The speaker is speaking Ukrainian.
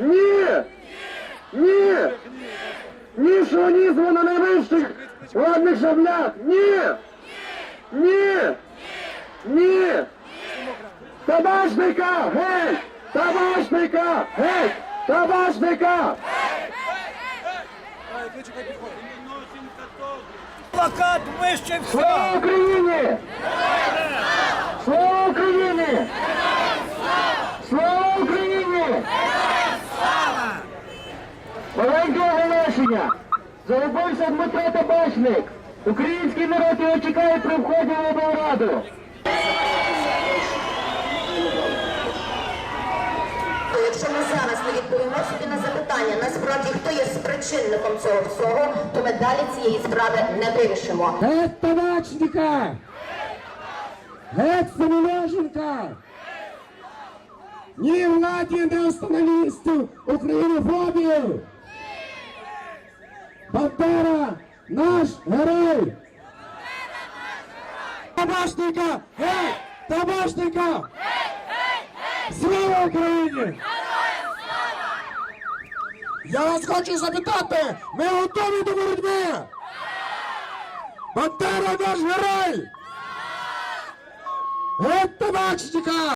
Ні! Ні! Ні шовінізму на найвищих владних шаблях! Ні! Ні! Ні! Табачника! Геть! Табачника! Геть! Табачника! Плакат вище Слава всього! Україні! Слава Україні! Слава Україні! Маленьке оголошення! Загубився Дмитро Табачник! Український народ його чекає при вході в облраду! Якщо ми зараз не відповімо собі на запитання, насправді хто є спричинником цього всього, то ми далі цієї справи не вирішимо. Геть табачника! Геть Семеноженка! Ні владі не неостановістів українофобію! Бандера наш герой! Табачника! Геть! Табачника! Слава Україні! Я вас хочу запитати, ми готові до боротьби! Бандера наш герой! Геть табачника!